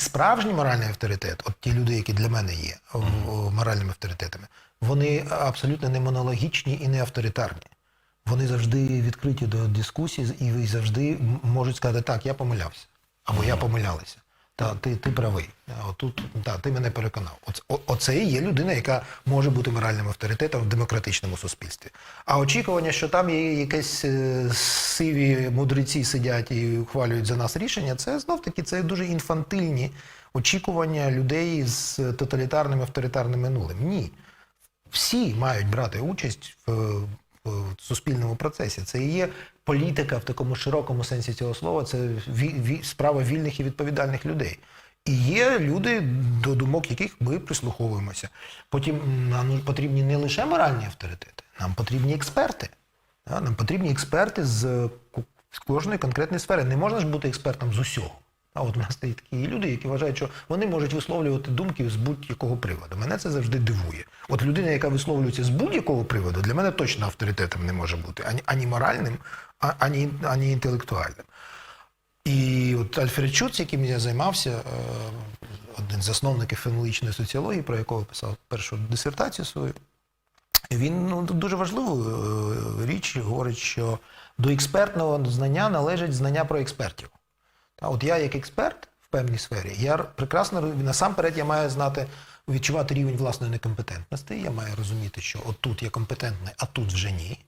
справжній моральний авторитет, от ті люди, які для мене є моральними авторитетами, вони абсолютно не монологічні і не авторитарні. Вони завжди відкриті до дискусій і завжди можуть сказати, так, я помилявся, або я помилялася. Та ти, ти правий. Отут, та, ти мене переконав. Оце, і є людина, яка може бути моральним авторитетом в демократичному суспільстві. А очікування, що там є якісь е, сиві мудреці сидять і ухвалюють за нас рішення, це знов таки це дуже інфантильні очікування людей з тоталітарним авторитарним минулим. Ні всі мають брати участь в, в суспільному процесі. Це і є політика в такому широкому сенсі цього слова. Це справа вільних і відповідальних людей. І є люди, до думок яких ми прислуховуємося. Потім нам потрібні не лише моральні авторитети, нам потрібні експерти. Нам потрібні експерти з кожної конкретної сфери. Не можна ж бути експертом з усього. А от у нас є такі люди, які вважають, що вони можуть висловлювати думки з будь-якого приводу. Мене це завжди дивує. От людина, яка висловлюється з будь-якого приводу, для мене точно авторитетом не може бути ані, ані моральним, ані, ані інтелектуальним. І от Альфред Шуц, яким я займався, е, один з засновників фенологічної соціології, про якого писав першу дисертацію свою, він ну, дуже важливу е, річ говорить, що до експертного знання належить знання про експертів. Та, от я як експерт в певній сфері, я прекрасно насамперед я маю знати, відчувати рівень власної некомпетентності. Я маю розуміти, що отут я компетентний, а тут вже ні.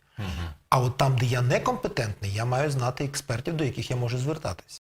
А от там, де я некомпетентний, я маю знати експертів, до яких я можу звертатися.